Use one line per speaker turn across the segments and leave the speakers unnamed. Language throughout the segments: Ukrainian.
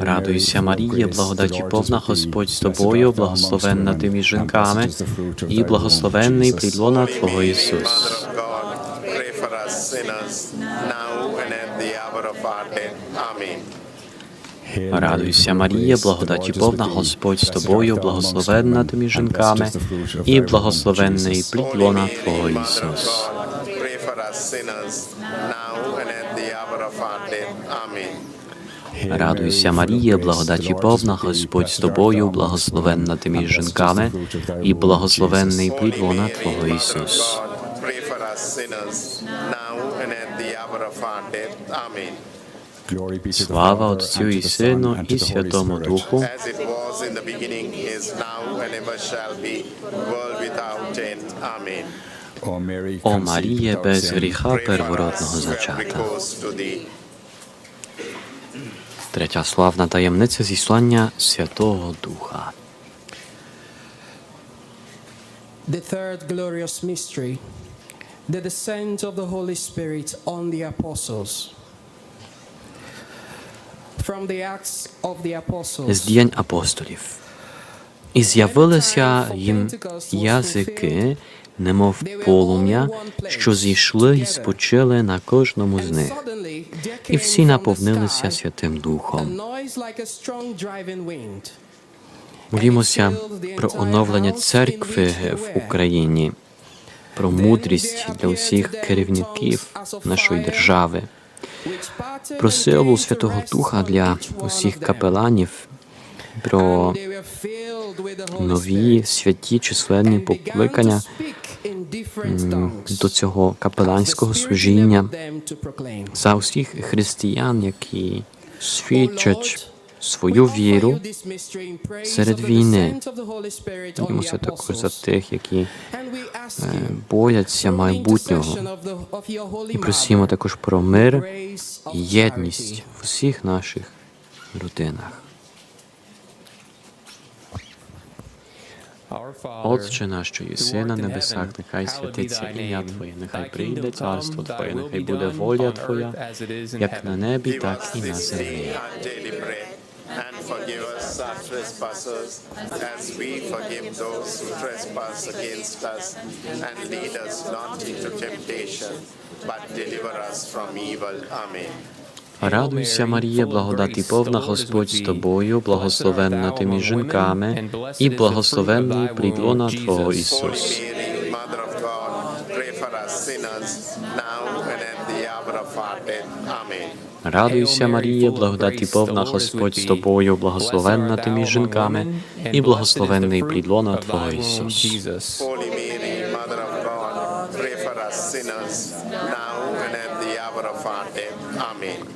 Радуйся, Марія, благодаті повна Господь з тобою, благословенна ти між жінками, і благословенний плід лона Твого Ісус. Радуйся, Марія, благодаті повна Господь з тобою, благословенна ти між жінками, і благословенний плід лона Твого Ісус.
Now and at the hour of our death. Amen.
Радуйся, Марія, благодаті повна Господь з тобою, благословенна ти між жінками, і благословенний плід лона Твого Ісус. Слава Отцю і Сину, і Святому Духу. О Маріє, без гріха первородного зачата. Третя славна таємниця зіслання Святого Духа.
The third glorious mystery, the descent of the Holy Spirit on the apostles. From the Acts of the Apostles.
з діянь апостолів. І з'явилися їм язики, немов полум'я, що зійшли і спочили на кожному з них. І всі наповнилися Святим Духом. Молімося про оновлення церкви в Україні, про мудрість для усіх керівників нашої держави, про силу Святого Духа для усіх капеланів, про нові святі численні покликання до цього капеланського служіння за усіх християн, які свідчать свою віру серед війни. Молимося також за тих, які е, бояться майбутнього. І просимо також про мир і єдність в усіх наших родинах. Отче наш, що єси на небесах, нехай святиться ім'я Твоє, нехай прийде царство Твоє, нехай буде воля Твоя, як на небі, так і на землі.
and forgive us our trespasses, as we forgive those who trespass against us. And lead us not into temptation, but deliver us from evil. Amen.
Радуйся, Марія, благодаті повна Господь з тобою, благословенна ти між жінками, і благословенний плід Твого Ісус. Радуйся, Марія, благодаті повна Господь з тобою, благословенна ти між жінками, і благословенний плід Твого Ісус.
Amen.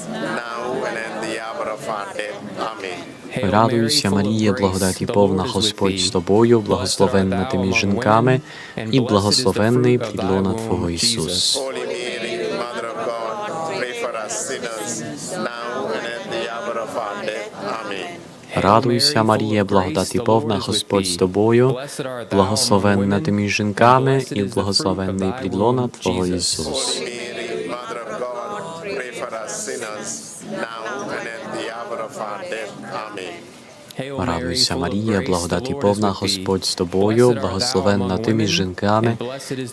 Радуйся, Марія, благодаті повна Господь з тобою, благословенна ти між жінками, і благословенний плід лона Твого Ісус. Радуйся, Марія, благодаті повна, Господь з тобою, благословенна ти між жінками, і благословенний плід лона Твого Ісус. Радуйся, Марія, благодаті повна, Господь з тобою, благословенна ти між жінками,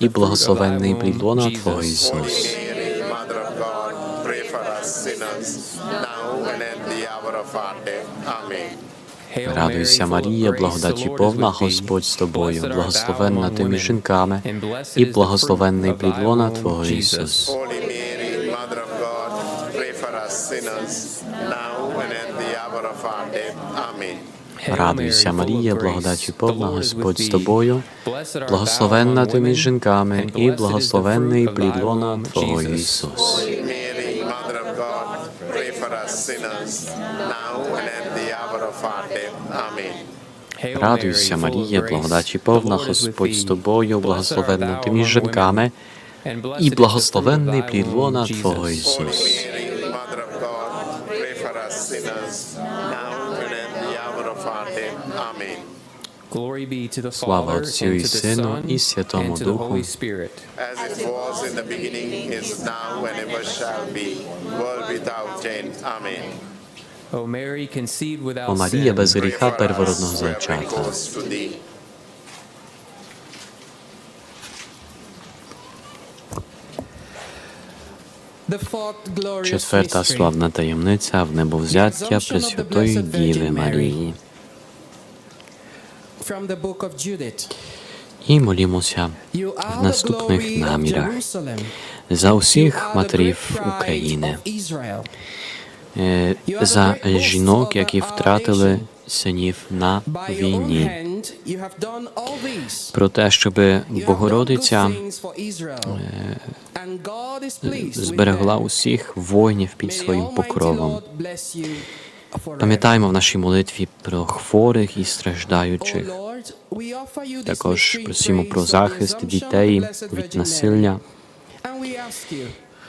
і благословенний плідлона Твого Ісус. Радуйся, Марія, благодаті повна, Господь з тобою, благословенна ти між жінками, і благословенний плід лона Твого Ісус.
Mother of God, pray for us sinners, now and at the hour of our death. Amen.
Радуйся, Марія, благодаті повна, Господь з тобою, благословенна ти між жінками, і благословенний плід лона Твого Ісус. Радуйся, Марія, благодаті повна, Господь з тобою, благословенна ти між жінками, і благословенний плід лона Твого Ісус.
Mary, Mother of God, pray for us sinners, now and at the hour of our. Amen.
Слава Отцю і Сину, і Святому Духу,
As it was in the beginning, is now, and ever shall be, world without end. Amen.
О Марія без гріха первородного зачата. Четверта славна таємниця в небовзяття Пресвятої Діви Марії. І молімося в наступних намірах за усіх матерів України, е, за жінок, які втратили синів на війні, про те, щоб Богородиця зберегла усіх воїнів під своїм покровом. Пам'ятаємо в нашій молитві про хворих і страждаючих. Також просимо про захист дітей від насилля.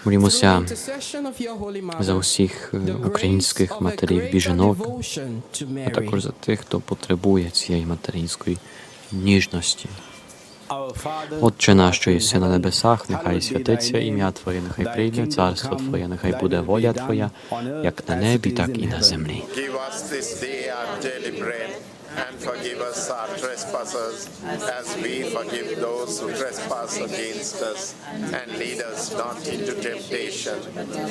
Молімося за усіх е, українських матерів біженок, а також за тих, хто потребує цієї материнської ніжності. Отче наш, що єси на небесах, нехай святиться ім'я Твоє, нехай прийде царство Твоє, нехай буде воля Твоя, як на небі, так і на землі.
And forgive us our trespasses, as we forgive those who trespass against us. And lead us not into temptation,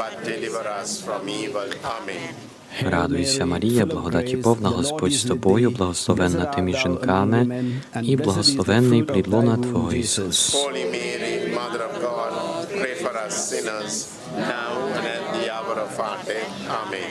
but deliver us from evil. Amen.
Радуйся, Марія, благодаті повна, Господь з тобою, благословенна ти між жінками, і благословенний плідлона Твого Ісус.
Holy Mary, Mother of God, pray for us sinners, now and at the hour of our death. Amen.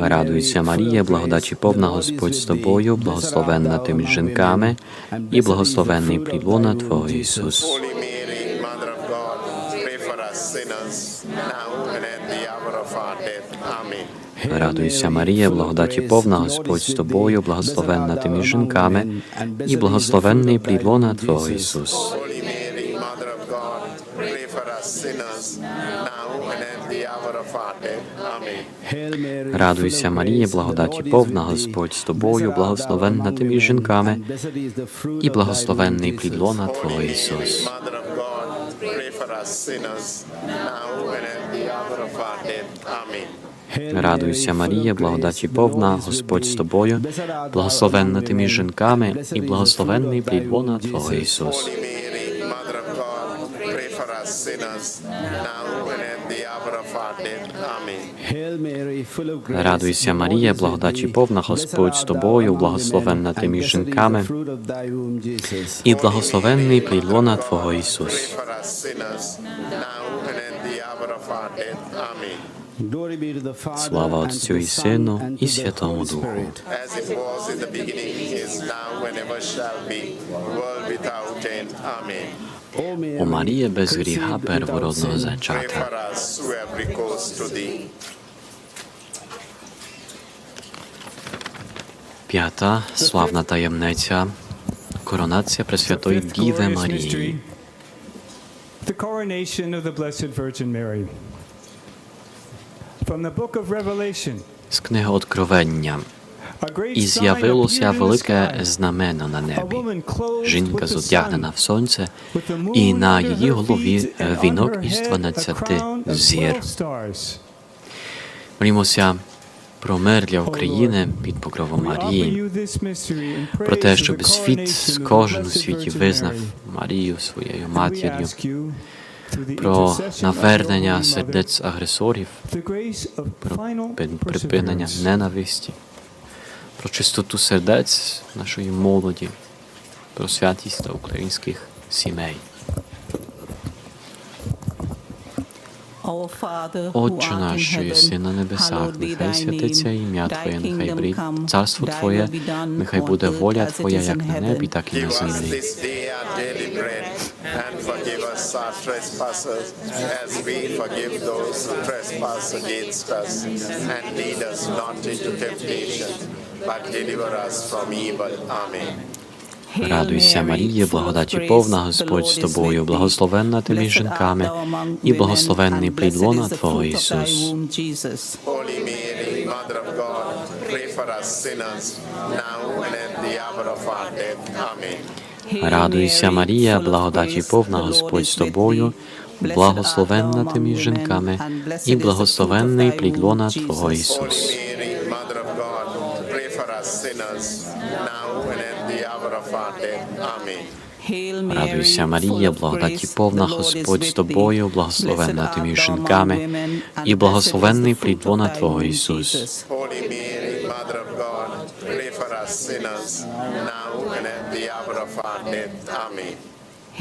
Радуйся, Марія, благодаті повна, Господь з тобою, благословенна ти між жінками, і благословенний плід лона Твого Ісус. Радуйся, Марія, благодаті повна, Господь з тобою, благословенна ти між жінками, і благословенний плід лона Твого Ісус.
God, pray for us sinners, now and at the hour of our death. Amen.
Радуйся, Марія, благодаті повна, Господь з тобою, благословенна ти між жінками, і благословенний плід лона Твого Ісус. Радуйся, Марія, благодаті повна, Господь з тобою, благословенна ти між жінками, і благословенний плід лона Твого Ісус.
Now and at the hour of our death. Amen.
Радуйся, Марія, благодаті повна, Господь з тобою, благословенна ти між жінками, і благословенний плід лона Твого Ісус. Слава Отцю і Сину, і Святому Духу.
Amen.
О Марія без гріха первородного зачата. П'ята славна таємниця коронація Пресвятої Діви Марії.
The coronation of the Blessed Virgin Mary. From the book of Revelation,
З книги Откровення. І з'явилося велике знамено на небі. Жінка зодягнена в сонце, і на її голові вінок із
head a
12
crown of
зір.
12 stars.
Молімося про мир для України під покровом Марії, про те, щоб світ, кожен у світі визнав. Марію своєю матір'ю, про навернення сердець агресорів, про припинення ненависті, про чистоту сердець нашої молоді, про святість та українських сімей.
Отче наш, що єси на небесах, нехай святиться ім'я Твоє, нехай прийде царство Твоє, нехай буде воля Твоя, як на небі, так і на землі.
and forgive us our trespasses, as we forgive those who trespass against us. And lead us not into temptation, but deliver us from evil. Amen.
Радуйся, Марія, благодаті повна, Господь з тобою, благословенна ти між жінками, і благословенний плід лона Твого Ісус. Радуйся, Марія, благодаті повна, Господь з тобою, благословенна ти між жінками, і благословенний плід лона Твого Ісус.
Us now and at the hour of our death. Amen.
Радуйся, Марія, благодаті повна, Господь з тобою, благословенна ти між жінками, і благословенний плід вона Твого Ісус.
Holy Mary, Mother of God, pray for us sinners, now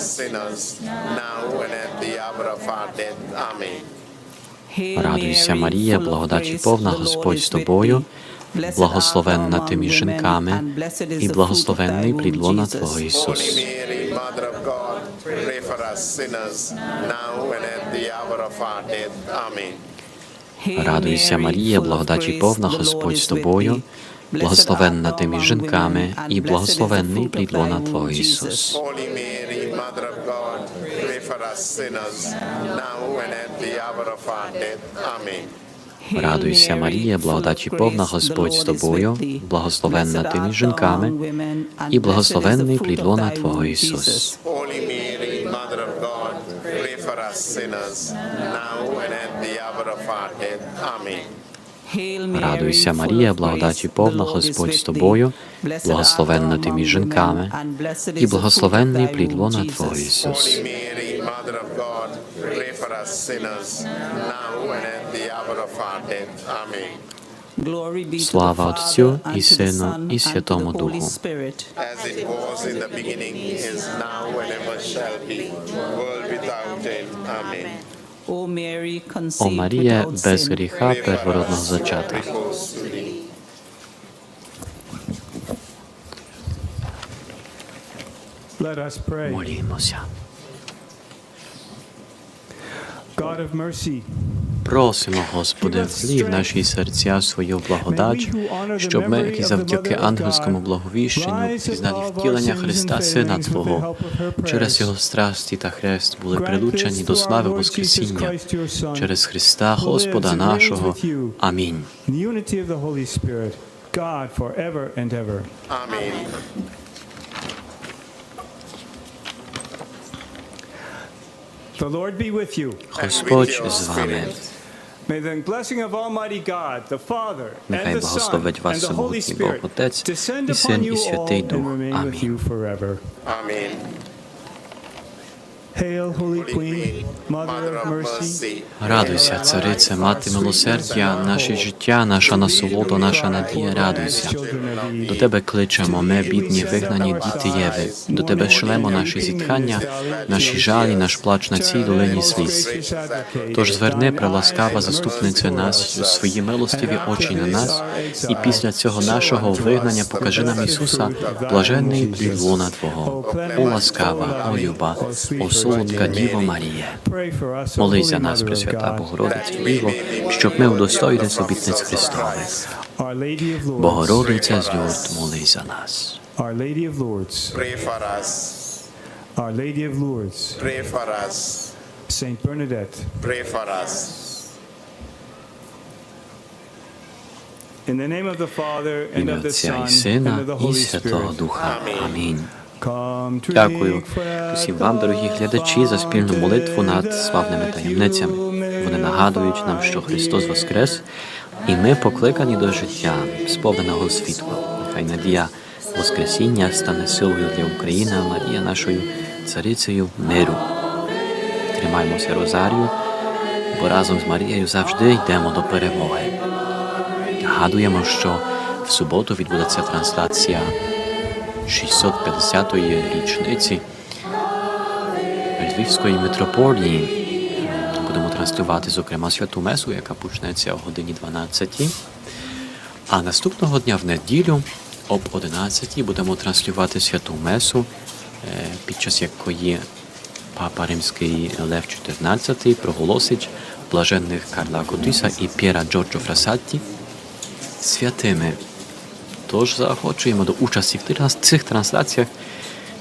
Sinners, now and at the hour of our death. Amen.
Радуйся, Марія, благодаті повна, Господь з тобою, благословенна ти між жінками, і благословенний плід лона Твого Ісус. Радуйся, Марія, благодаті повна, Господь з тобою, благословенна ти між жінками, і благословенний плід лона Твого Ісус.
Us sinners, now and at the hour of our death. Amen.
Радуйся, Марія, благодаті повна, Господь з тобою, благословенна ти між жінками, і благословенний плід лона Твого Ісус. Радуйся, Марія, благодаті повна, Господь з тобою, благословенна ти між жінками, і благословенний плід лона Твого Ісус.
Mother of God, pray for us sinners, now and at the hour of our death. Amen.
Слава Отцю і Сину, і Святому Духу.
As it was in the beginning, is now, and ever shall be, world without end. Amen.
О Марія, без гріха
первородного зачата. Молімося.
God of mercy,
Просимо, Господи, влій в наші серця свою благодать, щоб ми, які завдяки ангельському благовіщенню пізнали втілення Христа, Сина Твого, через Його страсті та хрест були прилучені до слави Воскресіння, через Христа Господа нашого. Амінь.
In The Lord be with you.
Господь з вами.
May the blessing of Almighty God, the Father,
Нехай
and the Son,
благословить
and
вас
the Holy
всемогутній Бог
Spirit
Отець,
descend
і Син,
upon
і
you all
Святий
and
Дух.
remain with
Амінь.
you forever.
Amen.
Радуйся, царице, мати милосердя, наше життя, наша насолода, наша надія, радуйся. До тебе кличемо, ми, бідні, вигнані діти Єви. До тебе шлемо наші зітхання, наші жалі, наш плач на цій долині сліз. Тож зверни, преласкава заступниця нас, свої милостиві очі на нас, і після цього нашого вигнання покажи нам Ісуса, блаженний плід лона Твого. О ласкава, о люба, о солодка Діво Марія. Молись за нас, Пресвята Богородиця Діво, щоб ми удостоїлись обітниць Христових. Богородиця з Люрд, молись за нас.
Our Lady of Lourdes,
Pray for us.
Our Lady of Lourdes,
Pray for us.
Saint Bernadette,
Pray for us.
in the name of the Father and of the
Отця і
Son and of the Holy Spirit.
Духа. Амінь. Дякую всім вам, дорогі глядачі, за спільну молитву над славними таємницями. Вони нагадують нам, що Христос Воскрес, і ми покликані до життя, сповненого світла. Нехай надія Воскресіння стане силою для України, а Марія нашою царицею миру. Тримаймося Розарію, бо разом з Марією завжди йдемо до перемоги. Нагадуємо, що в суботу відбудеться трансляція 650-ї річниці Львівської митрополії. Будемо транслювати, зокрема, святу месу, яка почнеться о годині 12. А наступного дня в неділю об 11 будемо транслювати святу месу, е, під час якої Папа Римський Лев XIV проголосить блаженних Карла Готиса і П'єра Джорджо Фрасатті святими. Тож заохочуємо до участі в цих трансляціях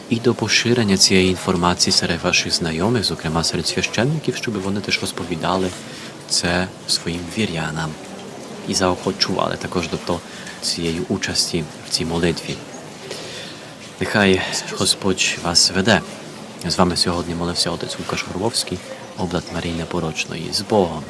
і до поширення цієї інформації серед ваших знайомих, зокрема серед священників, щоб вони теж розповідали це своїм вірянам і заохочували також до цієї участі в цій молитві. Нехай Господь вас веде. З вами сьогодні молився отець Лукаш Горловський, облад Марії Непорочної. З Богом!